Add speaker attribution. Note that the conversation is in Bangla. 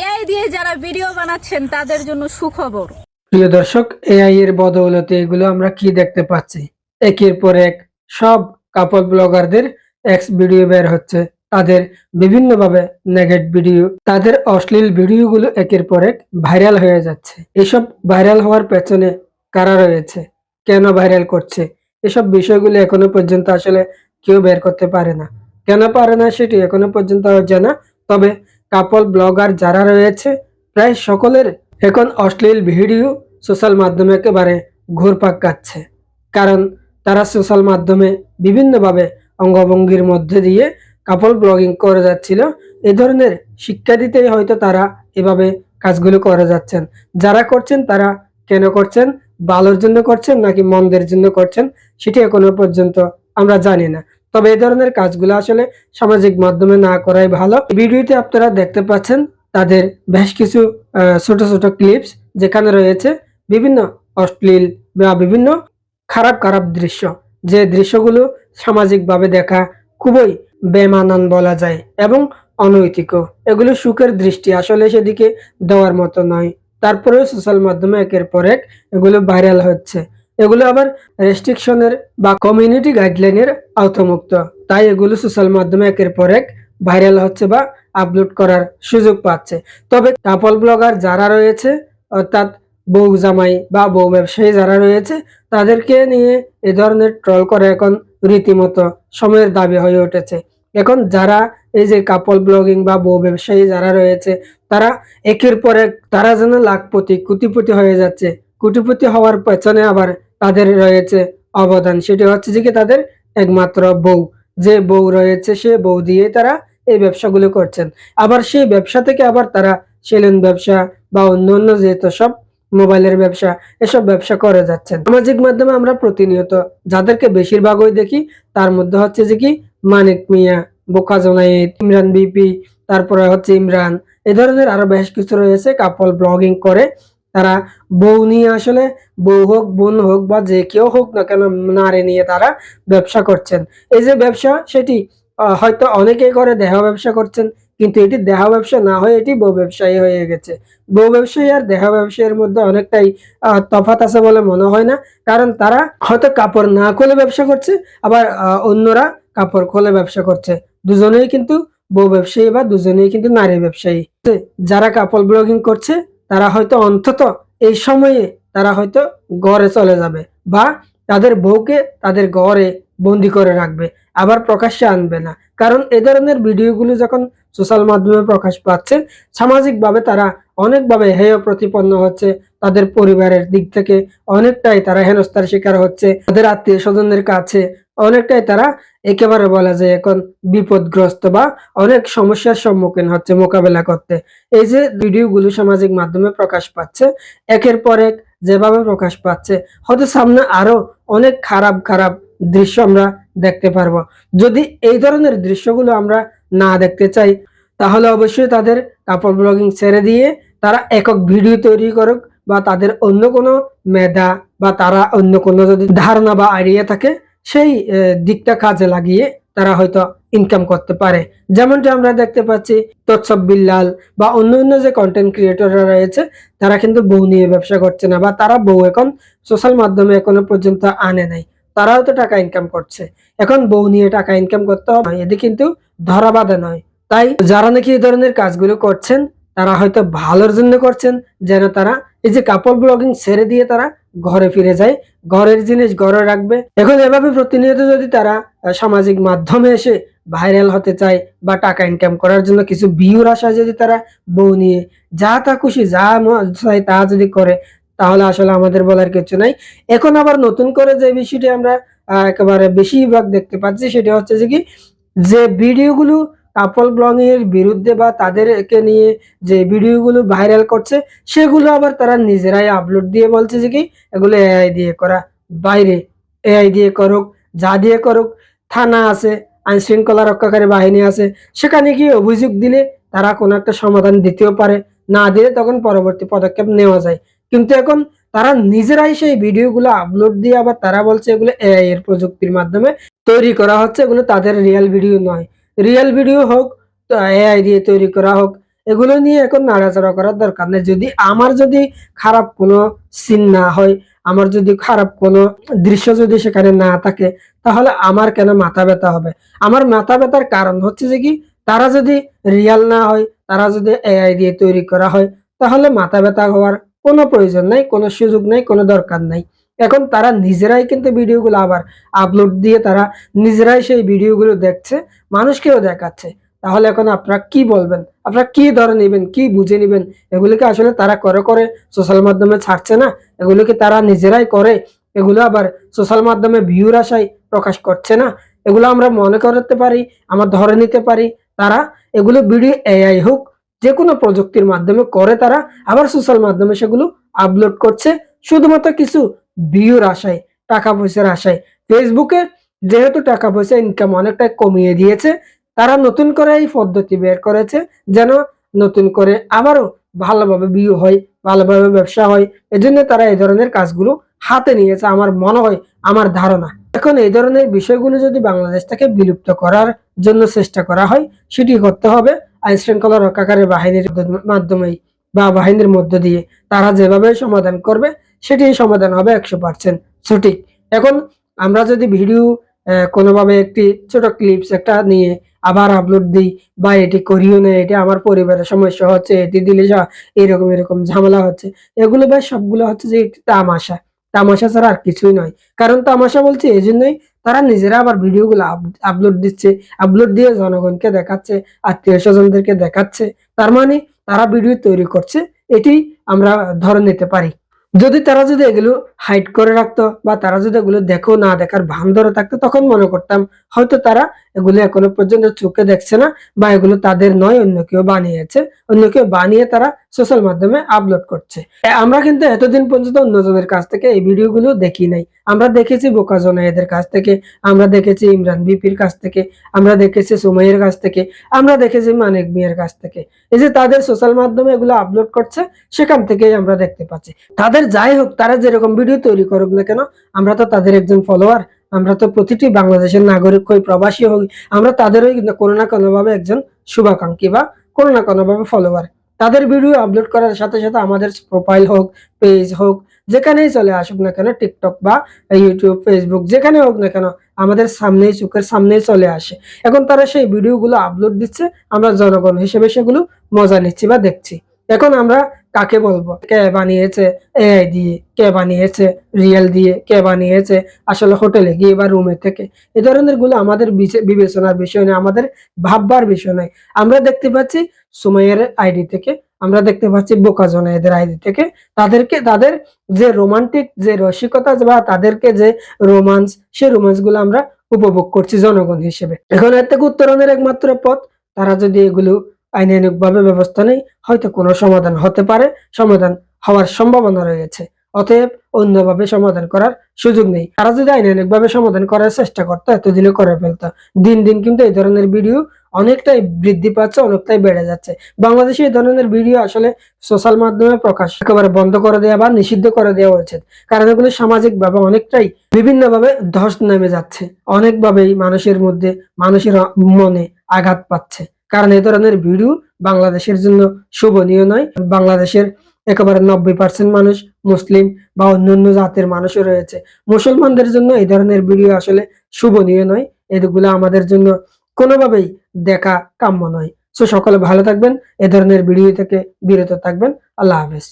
Speaker 1: এআই দিয়ে যারা ভিডিও বানাচ্ছেন, তাদের জন্য সুখবর।
Speaker 2: প্রিয় দর্শক, এআই এর বদৌলতে এগুলো আমরা কি দেখতে পাচ্ছি? একের পর এক সব কাপল ব্লগারদের এক্স ভিডিও বের হচ্ছে। তাদের বিভিন্নভাবে নেগেট ভিডিও তাদের অশ্লীল ভিডিওগুলো একের পর এক ভাইরাল হয়ে যাচ্ছে। এসব ভাইরাল হওয়ার পেছনে কারা রয়েছে? কেন ভাইরাল করছে? এসব বিষয়গুলো এখনও পর্যন্ত আসলে কেউ বের করতে পারে না। কেন পারে না সেটি এখনও পর্যন্ত জানা তবে কাপল ব্লগার যারা রয়েছে, প্রায় সকলের এখন অশ্লীল ভিডিও সোশ্যাল মাধ্যমে একেবারে ঘুরপাক কাচ্ছে কারণ তারা সোশ্যাল মাধ্যমে বিভিন্নভাবে অঙ্গভঙ্গির মধ্যে দিয়ে কাপল ব্লগিং করে যাচ্ছিল। এ ধরনের শিক্ষা দিতেই হয়তো তারা এভাবে কাজগুলো করে যাচ্ছেন। যারা করছেন তারা কেন করছেন? ভালোর জন্য করছেন নাকি মন্দের জন্য করছেন? সেটি এখনও পর্যন্ত আমরা জানি না। তবে এই ধরনের কাজগুলো আসলে সামাজিক মাধ্যমে না করাই ভালো। ভিডিওতে আপনারা দেখতে পাচ্ছেন তাদের বেশ কিছু ছোট ছোট ক্লিপস যেখানে রয়েছে বিভিন্ন অশ্লীল বা বিভিন্ন খারাপ খারাপ দৃশ্য। যে দৃশ্যগুলো সামাজিকভাবে দেখা খুবই বেমানান বলা যায় এবং অনৈতিক এগুলো সুখের দৃষ্টি আসলে সেদিকে দেওয়ার মতো নয়। তারপরেও সোশ্যাল মাধ্যমে একের পর এক এগুলো ভাইরাল হচ্ছে। এগুলো আবার রেস্ট্রিকশনের বা কমিউনিটি গাইডলাইনের আওতামুক্ত। তাই এগুলো সোশ্যাল মাধ্যমে একের পর এক ভাইরাল হচ্ছে বা আপলোড করার সুযোগ পাচ্ছে। তবে কাপল ব্লগার যারা রয়েছে, অর্থাৎ বউ জামাই বা বউ ব্যবসায়ী যারা রয়েছে, তাদেরকে নিয়ে এ ধরনের ট্রল করা এখন রীতিমতো সময়ের দাবি হয়ে উঠেছে। এখন যারা এই যে কাপল ব্লগিং বা বউ ব্যবসায়ী যারা রয়েছে, তারা একের পর এক, তারা যেন লাখপতি, কুটিপতি হয়ে যাচ্ছে। কুটিপতি হওয়ার পেছনে আবার তাদের রয়েছে অবদান। সেটি হচ্ছে যে কি তাদের একমাত্র বউ। যে বউ রয়েছে, সে বউ দিয়ে তারা এই ব্যবসাগুলো করছেন। আবার সেই ব্যবসা থেকে আবার তারা সেলেন ব্যবসা বা অন্য অন্য যেহেতু সব মোবাইলের ব্যবসা, এসব ব্যবসা করে যাচ্ছেন। সামাজিক মাধ্যমে আমরা প্রতিনিয়ত যাদেরকে বেশিরভাগই দেখি, তার মধ্যে হচ্ছে যে কি মানিক মিয়া, বোকা জোনাইদ ইমরান বিপি, তারপরে হচ্ছে ইমরান। এ ধরনের আরও বেশ কিছু রয়েছে। কাপল ব্লগিং করে তারা বউ নিয়ে আসলে বউ হোক, বোন হোক বা যে কেউ হোক না কেন নারী নিয়ে তারা ব্যবসা করছেন। এই যে ব্যবসা, সেটি হয়তো অনেকেই করে দেহ ব্যবসা করছেন, কিন্তু এটি দেহ ব্যবসা না হয়ে এটি বউ ব্যবসায়ী হয়ে গেছে। বউ ব্যবসায়ী আর দেহ ব্যবসায়ীর মধ্যে অনেকটাই তফাৎ আছে বলে মনে হয় না। কারণ তারা হয়তো কাপড় না খুলে ব্যবসা করছে, আবার অন্যরা কাপড় খুলে ব্যবসা করছে। দুজনেই কিন্তু বউ ব্যবসায়ী বা দুজনেই কিন্তু নারী ব্যবসায়ী। যারা কাপড় ব্লগিং করছে তারা হয়তো অন্তত এই সময়ে তারা হয়তো ঘরে চলে যাবে বা তাদের বউকে তাদের ঘরে বন্দি করে রাখবে, আবার প্রকাশ্যে আনবে না। কারণ এ ধরনের ভিডিওগুলো যখন সোশ্যাল মাধ্যমে প্রকাশ পাচ্ছে, সামাজিকভাবে তারা অনেকভাবে হেয় প্রতিপন্ন হচ্ছে, তাদের পরিবারের দিক থেকে অনেকটাই তারা হেনস্থার শিকার হচ্ছে, তাদের আত্মীয় স্বজনদের কাছে অনেকটাই তারা একেবারে বলা যায় এখন বিপদগ্রস্ত বা অনেক সমস্যার সম্মুখীন হচ্ছে মোকাবেলা করতে। এই যে ভিডিওগুলো সামাজিক মাধ্যমে প্রকাশ পাচ্ছে, একের পর এক যেভাবে প্রকাশ পাচ্ছে, হয়তো সামনে আরও অনেক খারাপ খারাপ দৃশ্য আমরা দেখতে পারব। যদি এই ধরনের দৃশ্যগুলো আমরা না দেখতে চাই, তাহলে অবশ্যই তাদের কাপড় ব্লগিং ছেড়ে দিয়ে তারা একক ভিডিও তৈরি করুক বা তাদের অন্য কোনো মেধা বা তারা অন্য কোনো যদি ধারণা বা আইডিয়া থাকে সেই দিকটা কাজে লাগিয়ে তারা হয়তো ইনকাম করতে পারে। যেমনটি আমরা দেখতে পাচ্ছি, তৎসব বিল্লাল বা অন্য অন্য যে কন্টেন্ট ক্রিয়েটররা রয়েছে, তারা কিন্তু বউ নিয়ে ব্যবসা করছে না বা তারা বউ এখন সোশ্যাল মাধ্যমে এখনও পর্যন্ত আনে নাই। তারাও তো টাকা ইনকাম করছে। এখন বউ নিয়ে টাকা ইনকাম করতে হবে, এটি কিন্তু ধরা বাঁধা নয়। তাই যারা নাকি এই ধরনের কাজগুলো করছেন, তারা হয়তো ভালোর জন্য করছেন, যেন তারা এই যে কাপড় ব্লগিং ছেড়ে দিয়ে তারা ঘরে ফিরে যায়, ঘরের জিনিস ঘরে রাখবে। এখন এভাবে প্রতিনিয়ত যদি তারা সামাজিক মাধ্যমে এসে ভাইরাল হতে চায় বা টাকা ইনকাম করার জন্য কিছু বিউর আশায় যদি তারা বউ নিয়ে যা তা খুশি, যা চায় তা যদি করে, তাহলে আসলে আমাদের বলার কিছু নাই। এখন আবার নতুন করে যে বিষয়টি আমরা একেবারে বেশিরভাগ দেখতে পাচ্ছি, সেটা হচ্ছে যে কি, যে ভিডিওগুলো কাপল ব্লগিং এর বিরুদ্ধে বা তাদেরকে নিয়ে যে ভিডিওগুলো ভাইরাল করছে, সেগুলো আবার তারা নিজেরাই আপলোড দিয়ে বলছে যে কি, এগুলো এআই দিয়ে করা। বাইরে এআই দিয়ে করুক, যা দিয়ে করুক, থানা আছে আইন শৃঙ্খলা রক্ষাকারী বাহিনী আছে, সেখানে গিয়ে অভিযোগ দিলে তারা কোনো একটা সমাধান দিতেও পারে। না দিলে তখন পরবর্তী পদক্ষেপ নেওয়া যায়। কিন্তু এখন তারা নিজেরাই সেই ভিডিওগুলো আপলোড দিয়ে আবার তারা বলছে এগুলো এআই এর প্রযুক্তির মাধ্যমে তৈরি করা হচ্ছে, এগুলো তাদের রিয়েল ভিডিও নয়। রিয়েল ভিডিও হোক এআই দিয়ে তৈরি করা হোক, এগুলো নিয়ে এখন নাড়াচাড়া করার দরকার নেই। যদি আমার যদি খারাপ কোনো সিন না হয়, আমার যদি খারাপ কোনো দৃশ্য যদি সেখানে না থাকে, তাহলে আমার কেন মাথা ব্যথা হবে? আমার মাথা ব্যথার কারণ হচ্ছে যে কি, তারা যদি রিয়াল না হয়, তারা যদি এআই দিয়ে তৈরি করা হয়, তাহলে মাথা ব্যথা হওয়ার কোনো প্রয়োজন নাই, কোনো সুযোগ নাই, কোনো দরকার নাই। এখন তারা নিজেরাই কিন্তু ভিডিওগুলো আবার আপলোড দিয়ে তারা নিজেরাই সেই ভিডিওগুলো দেখছে, মানুষকেও দেখাচ্ছে। তাহলে এখন আপনারা কি বলবেন? আপনারা কি ধরে নেবেন? কি বুঝে নেবেন? এগুলোকে আসলে তারা করে করে সোশ্যাল মাধ্যমে ছাড়ছে না? এগুলোকে তারা নিজেরাই করে, এগুলো আবার সোশ্যাল মাধ্যমে ভিউর আশায় প্রকাশ করছে না? এগুলো আমরা মনে করতে পারি, আমরা ধরে নিতে পারি, তারা এগুলো ভিডিও এআই হোক যে কোনো প্রযুক্তির মাধ্যমে করে তারা আবার সোশ্যাল মাধ্যমে সেগুলো আপলোড করছে। শুধুমাত্র কিছু ভিউর আশায় টাকা পয়সার আশায় ফেসবুকে যেহেতু টাকা পয়সা ইনকাম অনেকটা কমিয়ে দিয়েছে, তারা নতুন করে এই পদ্ধতি বের করেছে যেন নতুন করে আবারও ভালোভাবে ভিউ হয়, ভালোভাবে ব্যবসা হয়। এজন্য তারা এই ধরনের কাজগুলো হাতে নিয়েছে আমার মনে হয়, আমার ধারণা। এখন এই ধরনের বিষয়গুলো যদি বাংলাদেশ থেকে বিলুপ্ত করার জন্য চেষ্টা করা হয়, সেটি করতে হবে আইন শৃঙ্খলা রক্ষাকারী বাহিনীর মাধ্যমেই বা বাহিনীর মধ্য দিয়ে। তারা যেভাবে সমাধান করবে সেটি সমাধান হবে একশো পার্সেন্ট সঠিক। এখন আমরা যদি ভিডিও কোনোভাবে একটি ছোট ক্লিপস একটা নিয়ে আবার আপলোড দিই বা এটি করিও না, এটি আমার পরিবারের সমস্যা হচ্ছে, এটি দিলে যা এরকম এরকম ঝামেলা হচ্ছে, এগুলো ভাই সবগুলো হচ্ছে যে একটি তামাশা। তামাশা ছাড়া আর কিছুই নয়। কারণ তামাশা বলছে এই জন্যই তারা নিজেরা আবার ভিডিওগুলো আপলোড দিচ্ছে আপলোড দিয়ে জনগণকে দেখাচ্ছে, আত্মীয় স্বজনদেরকে দেখাচ্ছে। তার মানে তারা ভিডিও তৈরি করছে, এটি আমরা ধরে নিতে পারি। যদি তারা যদি এগুলো হাইড করে রাখতো বা তারা যদি এগুলো দেখো না দেখার ভান ধরে থাকতো, তখন মনে করতাম হয়তো তারা এগুলো এখনও পর্যন্ত চোখে দেখছে না বা এগুলো তাদের নয়, অন্য কেউ বানিয়েছে। অন্য কেউ বানিয়ে তারা সোশ্যাল মাধ্যমে আপলোড করছে। আমরা কিন্তু এতদিন পর্যন্ত অন্যজনের কাছ থেকে এই ভিডিওগুলো দেখি নাই। আমরা দেখেছি বোকা এদের কাছ থেকে, আমরা দেখেছি ইমরান বিপির কাছ থেকে, আমরা দেখেছি সুমাইয়ের কাছ থেকে, আমরা দেখেছি মানিক মিয়ার কাছ থেকে। এই যে তাদের সোশ্যাল মাধ্যমে এগুলো আপলোড করছে, সেখান থেকেই আমরা দেখতে পাচ্ছি। তাদের যাই হোক, তারা যেরকম ভিডিও তৈরি করুক না কেন, আমরা তো তাদের একজন ফলোয়ার আমরা তো প্রতিটি বাংলাদেশের নাগরিক হই, প্রবাসী হই, আমরা তাদেরই কোনো না কোনো ভাবে একজন শুভাকাঙ্ক্ষী বা কোনো না কোনোভাবে ফলোয়ার তাদের ভিডিও আপলোড করার সাথে সাথে আমাদের প্রোফাইল হোক পেজ হোক, যেখানেই চলে আসুক না কেন টিকটক বা ইউটিউব ফেসবুক যেখানে হোক না কেন, আমাদের সামনেই, চোখের সামনেই চলে আসে। এখন তারা সেই ভিডিওগুলো আপলোড দিচ্ছে, আমরা জনগণ হিসেবে সেগুলো মজা নিচ্ছি বা দেখছি। এখন আমরা কাকে বলব? কে বানিয়েছে? এআই দিয়ে। কে বানিয়েছে? রিয়েল দিয়ে। কে বানিয়েছে? আসলে হোটেলে গিয়ে বা রুমে থেকে। এ ধরনেরগুলো আমাদের বিচে- বিবেচনার বিষয় নয়, আমাদের ভাববার বিষয় নয়। আমরা দেখতে পাচ্ছি সুমাইয়ের আইডি থেকে, আমরা দেখতে পাচ্ছি বোকাজনা এদের আইডি থেকে, তাদেরকে তাদের যে রোমান্টিক যে রসিকতা বা তাদেরকে যে রোমান্স সেই রোমান্সগুলো আমরা উপভোগ করছি জনগণ হিসেবে। এখন এর থেকে উত্তরণের একমাত্র পথ, তারা যদি এগুলো আইনানুগ ভাবে ব্যবস্থা নেই, হয়তো কোনো সমাধান হতে পারে, সমাধান হওয়ার সম্ভাবনা রয়েছে। অতএব অন্যভাবে সমাধান করার সুযোগ নেই। তারা যদি আইনানুগ ভাবে সমাধান করার চেষ্টা করতো, এতদিনে করে ফেলতো। দিন দিন কিন্তু এই ধরনের ভিডিও অনেকটাই বৃদ্ধি পাচ্ছে, অনেকটাই বেড়ে যাচ্ছে। বাংলাদেশে এই ধরনের ভিডিও আসলে সোশ্যাল মাধ্যমে প্রকাশ একেবারে বন্ধ করে দেওয়া বা নিষিদ্ধ করে দেওয়া উচিত। কারণ এগুলো সামাজিক ভাবে অনেকটাই বিভিন্নভাবে ধস নেমে যাচ্ছে। অনেকভাবেই মানুষের মধ্যে, মানুষের মনে আঘাত পাচ্ছে। কারণ এই ধরনের ভিডিও বাংলাদেশের জন্য শোভনীয় নয়। বাংলাদেশের একেবারে নব্বই পার্সেন্ট মানুষ মুসলিম বা অন্যান্য জাতের মানুষও রয়েছে। মুসলমানদের জন্য এই ধরনের ভিডিও আসলে শোভনীয় নয়। এগুলো আমাদের জন্য কোনোভাবেই দেখা কাম্য নয়। সো সকলে ভালো থাকবেন, এ ধরনের ভিডিও থেকে বিরত থাকবেন। আল্লাহ হাফেজ।